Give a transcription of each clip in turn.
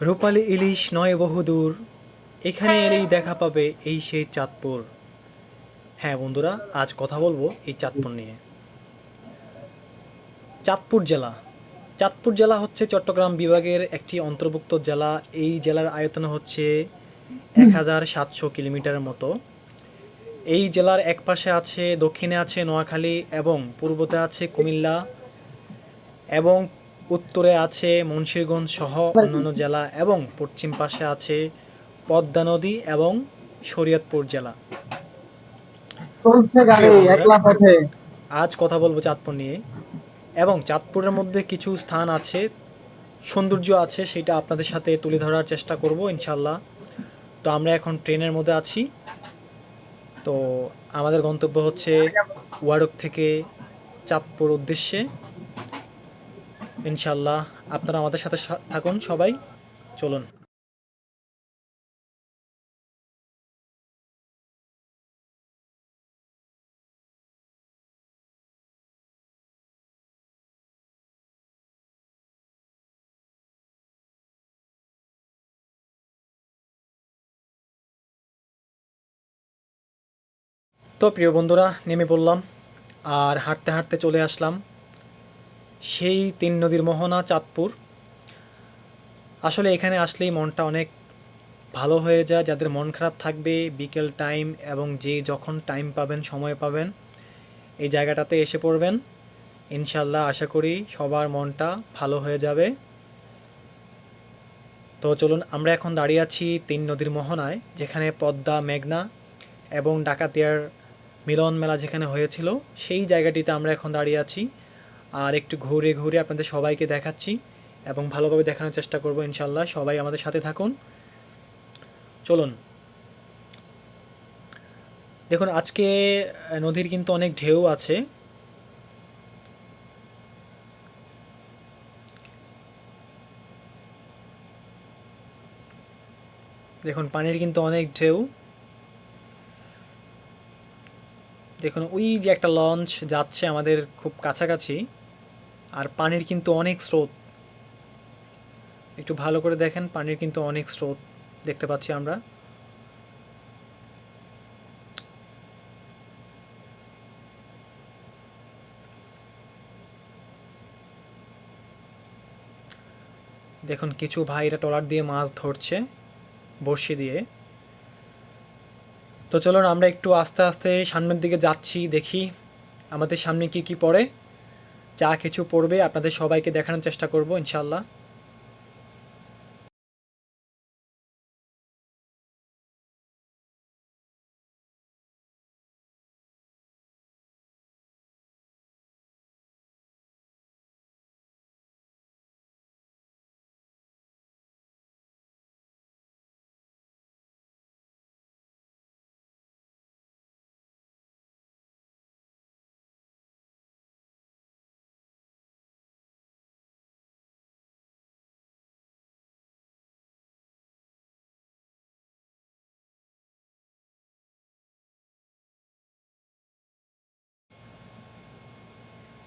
রূপালী ইলিশ নয় বহুদূর এখানে এলেই দেখা পাবে এই সেই চাঁদপুর। হ্যাঁ বন্ধুরা, আজ কথা বলব এই চাঁদপুর নিয়ে। চাঁদপুর জেলা। চাঁদপুর জেলা হচ্ছে চট্টগ্রাম বিভাগের একটি অন্তর্ভুক্ত জেলা। এই জেলার আয়তন হচ্ছে এক হাজার সাতশো কিলোমিটারের মতো। এই জেলার এক পাশে আছে, দক্ষিণে আছে নোয়াখালী এবং পূর্বতে আছে কুমিল্লা এবং উত্তরে আছে মুন্সিরগঞ্জ সহ অন্যান্য জেলা এবং পশ্চিম পাশে আছে পদ্মা নদী এবং শরীয়তপুর জেলা। আজ কথা বলব চাঁদপুর নিয়ে এবং চাঁদপুরের মধ্যে কিছু স্থান আছে সৌন্দর্য আছে সেটা আপনাদের সাথে তুলে ধরার চেষ্টা করব ইনশাল্লাহ তো আমরা এখন ট্রেনের মধ্যে আছি। তো আমাদের গন্তব্য হচ্ছে ওয়ারক থেকে চাঁদপুর উদ্দেশ্যে। ইনশাল্লাহ আপনারা আমাদের সাথে থাকুন সবাই। চলুন। তো প্রিয় বন্ধুরা, নেমে পড়লাম আর হাঁটতে হাঁটতে চলে আসলাম। সেই তিন নদীর মোহনা, চাঁদপুর। আসলে এখানে আসলেই মনটা অনেক ভালো হয়ে যায়, যাদের মন খারাপ থাকবে, বিকেল টাইম এবং যে যখন টাইম পাবেন, সময় পাবেন, এই জায়গাটাতে এসে পড়বেন। ইনশাল্লাহ আশা করি সবার মনটা ভালো হয়ে যাবে। তো চলুন, আমরা এখন দাঁড়িয়ে আছি তিন নদীর মোহনায়, যেখানে পদ্মা, মেঘনা এবং ডাকাতিয়ার মিলন মেলা যেখানে হয়েছিল, সেই জায়গাটিতে আমরা এখন দাঁড়িয়ে আছি। আর একটু ঘুরে ঘুরে আপনাদের সবাইকে দেখাচ্ছি এবং ভালোভাবে দেখানোর চেষ্টা করব ইনশাল্লাহ সবাই আমাদের সাথে থাকুন। চলুন। দেখুন, আজকে নদীর কিন্তু অনেক ঢেউ আছে। দেখুন, পানির কিন্তু অনেক ঢেউ। দেখুন, ওই যে একটা লঞ্চ যাচ্ছে আমাদের খুব কাছাকাছি। আর পানির কিন্তু অনেক স্রোত। একটু ভালো করে দেখেন, পানির কিন্তু অনেক স্রোত দেখতে পাচ্ছি আমরা। দেখুন, কিছু ভাইরা ট্রলার দিয়ে মাছ ধরছে, বড়শি দিয়ে। তো চলুন, আমরা একটু আস্তে আস্তে সামনের দিকে যাচ্ছি, দেখি আমাদের সামনে কি কি পড়ে। যা কিছু পড়বে আপনাদের সবাইকে দেখানোর চেষ্টা করব ইনশাল্লাহ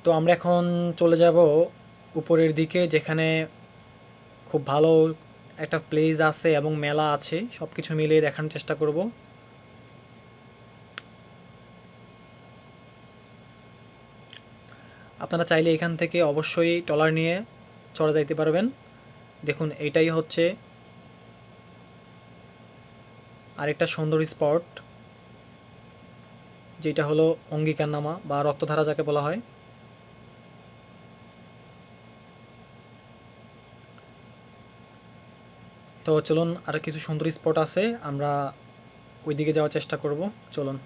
তো আমরা এখন চলে যাব উপরের দিকে, যেখানে খুব ভালো একটা প্লেস আছে এবং মেলা আছে। সব কিছু মিলিয়ে দেখানোর চেষ্টা করব। আপনারা চাইলে এখান থেকে অবশ্যই ট্রলার নিয়ে চড়া যাইতে পারবেন। দেখুন, এটাই হচ্ছে আরেকটা সুন্দর স্পট যেটা হলো অঙ্গিকার নামা বা রক্তধারা যাকে বলা হয়। তো চলুন আর কিছু সুন্দর স্পট আছে, আমরা ওইদিকে যাওয়ার চেষ্টা করব, চলুন।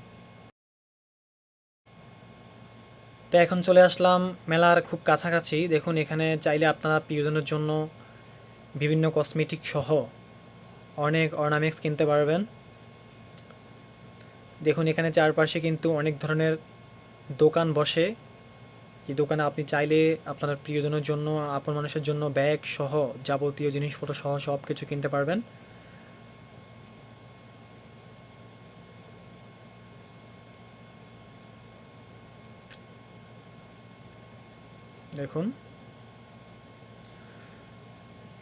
তো এখন চলে আসলাম মেলার খুব কাছাকাছি, দেখুন এখানে চাইলে আপনারা প্রিয়জনের জন্য বিভিন্ন কসমেটিক সহ অনেক অর্নামেক্স কিনতে পারবেন। দেখুন এখানে চারপাশে কিন্তু অনেক ধরনের দোকান বসে যে দোকানে আপনি চাইলে আপনার প্রিয়জনের জন্য, আপন মানুষের জন্য ব্যাগ সহ যাবতীয় জিনিসপত্র সহ সব কিছু কিনতে পারবেন। দেখুন।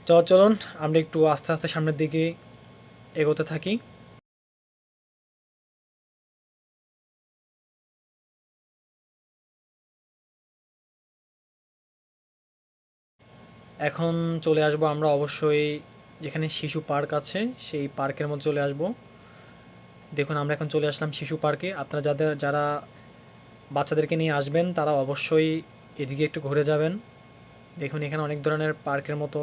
চল চলুন, আমরা একটু আস্তে আস্তে সামনের দিকে এগোতে থাকি। এখন চলে আসব আমরা অবশ্যই যেখানে শিশু পার্ক আছে, সেই পার্কের মধ্যে চলে আসব। দেখুন, আমরা এখন চলে আসলাম শিশু পার্কে। আপনারা যাদের, যারা বাচ্চাদেরকে নিয়ে আসবেন, তারা অবশ্যই এদিকে একটু ঘুরে যাবেন। দেখুন, এখানে অনেক ধরনের পার্কের মতো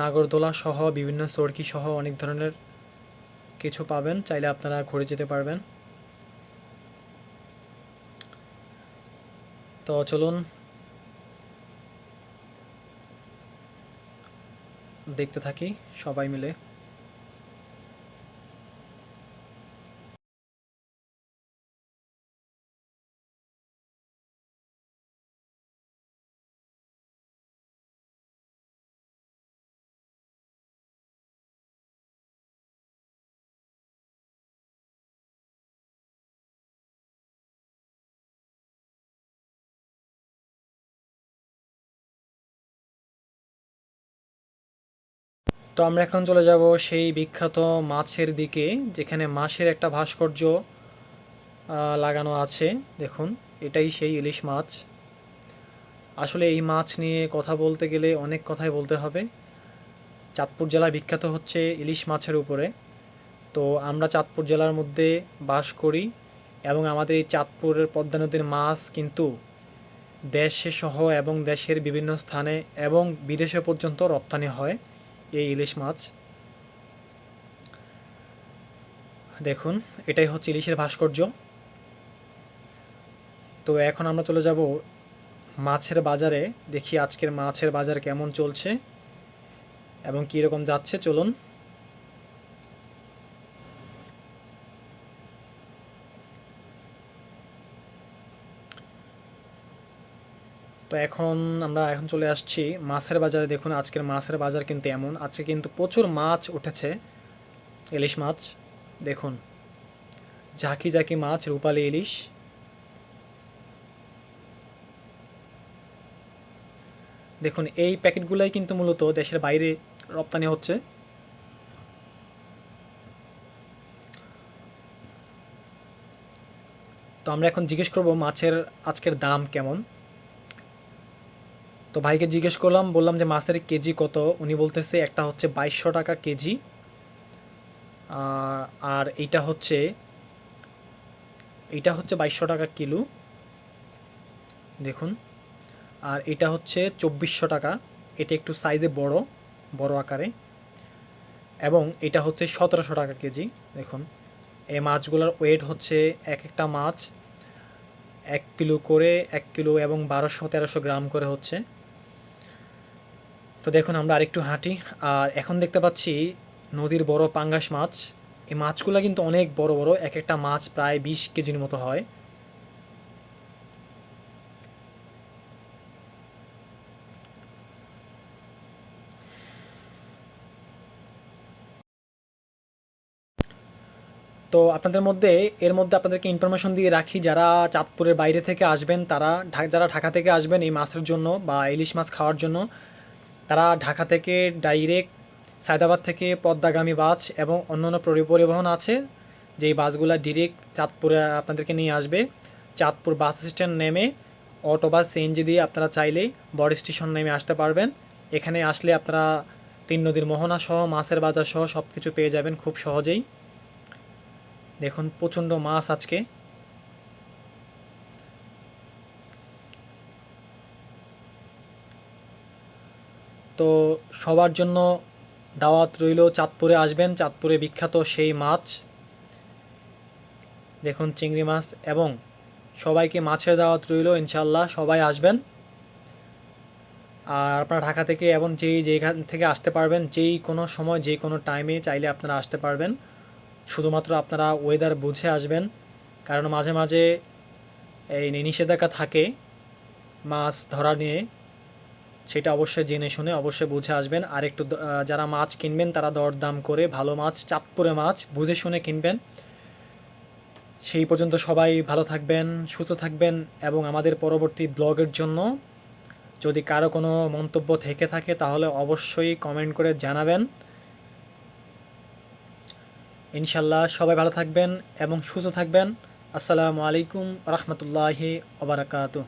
নাগরদোলা সহ বিভিন্ন চরকি সহ অনেক ধরনের কিছু পাবেন। চাইলে আপনারা ঘুরে যেতে পারবেন। তো চলুন দেখতে থাকি সবাই মিলে। তো আমরা এখন চলে যাব সেই বিখ্যাত মাছের দিকে, যেখানে মাছের একটা ভাস্কর্য লাগানো আছে। দেখুন, এটাই সেই ইলিশ মাছ। আসলে এই মাছ নিয়ে কথা বলতে গেলে অনেক কথাই বলতে হবে। চাঁদপুর জেলা বিখ্যাত হচ্ছে ইলিশ মাছের উপরে। তো আমরা চাঁদপুর জেলার মধ্যে বাস করি এবং আমাদের এই চাঁদপুরের পদ্মা নদীর মাছ কিন্তু দেশে সহ এবং দেশের বিভিন্ন স্থানে এবং বিদেশে পর্যন্ত রপ্তানি হয়। এই ইলিশ মাছ। দেখুন, এটাই হচ্ছে ইলিশের ভাস্কর্য। তো এখন আমরা চলে যাব মাছের বাজারে, দেখি আজকের মাছের বাজার কেমন চলছে এবং কীরকম যাচ্ছে, চলুন। তো এখন আমরা এখন চলে আসছি মাছের বাজারে। দেখুন, আজকের মাছের বাজার কিন্তু এমন। আজকে কিন্তু প্রচুর মাছ উঠেছে, ইলিশ মাছ। দেখুন, ঝাঁকি ঝাঁকি মাছ, রূপালি ইলিশ। দেখুন, এই প্যাকেটগুলাই কিন্তু মূলত দেশের বাইরে রপ্তানি হচ্ছে। তো আমরা এখন জিজ্ঞেস করব মাছের আজকের দাম কেমন? তো ভাইকে জিজ্ঞেস করলাম, বললাম যে মাছের কেজি কত? উনি বলতেছে একটা হচ্ছে বাইশশো টাকা কেজি। আর এইটা হচ্ছে এইটা হচ্ছে বাইশশো টাকা কিলো। দেখুন, আর এটা হচ্ছে চব্বিশশো টাকা। এটা একটু সাইজে বড় বড় আকারে। এবং এটা হচ্ছে সতেরোশো টাকা কেজি। দেখুন, এই মাছগুলোর ওয়েট হচ্ছে এক একটা মাছ এক কিলো করে, এক কিলো এবং বারোশো তেরোশো গ্রাম করে হচ্ছে। তো দেখুন, আমরা আরেকটু হাঁটি। আর এখন দেখতে পাচ্ছি নদীর বড় পাঙ্গাস মাছ। এই মাছগুলো কিন্তু অনেক বড় বড়, এক একটা মাছ প্রায় বিশ কেজির মতো হয়। তো আপনাদের মধ্যে, এর মধ্যে আপনাদেরকে ইনফরমেশন দিয়ে রাখি, যারা চাঁদপুরের বাইরে থেকে আসবেন, তারা যারা ঢাকা থেকে আসবেন এই মাছের জন্য বা ইলিশ মাছ খাওয়ার জন্য তারা ঢাকা থেকে ডাইরেক্ট সায়দাবাদ থেকে পদ্মাগামী বাস এবং অন্যান্য পরিবহন আছে। যেই বাসগুলো ডিরেক্ট চাঁদপুরে আপনাদেরকে নিয়ে আসবে। চাঁদপুর বাস স্ট্যান্ড নেমে অটো বা সিএনজি দিয়ে আপনারা চাইলেই বড় স্টেশন নেমে আসতে পারবেন। এখানে আসলে আপনারা তিন নদীর মোহনা সহ, মাছের বাজার সহ সব কিছু পেয়ে যাবেন খুব সহজেই। দেখুন, প্রচণ্ড মাছ আজকে। তো সবার জন্য দাওয়াত রইল চাঁদপুরে আসবেন। চাঁদপুরে বিখ্যাত সেই মাছ। দেখুন চিংড়ি মাছ এবং সবাইকে মাছের দাওয়াত রইল ইনশাল্লাহ সবাই আসবেন। আর আপনারা ঢাকা থেকে এবং যেই যেখান থেকে আসতে পারবেন, যেই কোনো সময়, যে কোনো টাইমে চাইলে আপনারা আসতে পারবেন। শুধুমাত্র আপনারা ওয়েদার বুঝে আসবেন, কারণ মাঝে মাঝে এই নিষেধাজ্ঞা থাকে মাছ ধরা নিয়ে। সেটা অবশ্যই জেনে শুনে অবশ্যই বুঝে আসবেন। আর একটু যারা মাছ কিনবেন, তারা দরদাম করে ভালো মাছ, চাঁদপুরে মাছ বুঝে শুনে কিনবেন। সেই পর্যন্ত সবাই ভালো থাকবেন, সুস্থ থাকবেন এবং আমাদের পরবর্তী ব্লগের জন্য যদি কারও কোনো মন্তব্য থেকে থাকে তাহলে অবশ্যই কমেন্ট করে জানাবেন। ইনশাল্লাহ সবাই ভালো থাকবেন এবং সুস্থ থাকবেন। আসসালামু আলাইকুম রহমতুল্লাহি ওবরাকাতুহ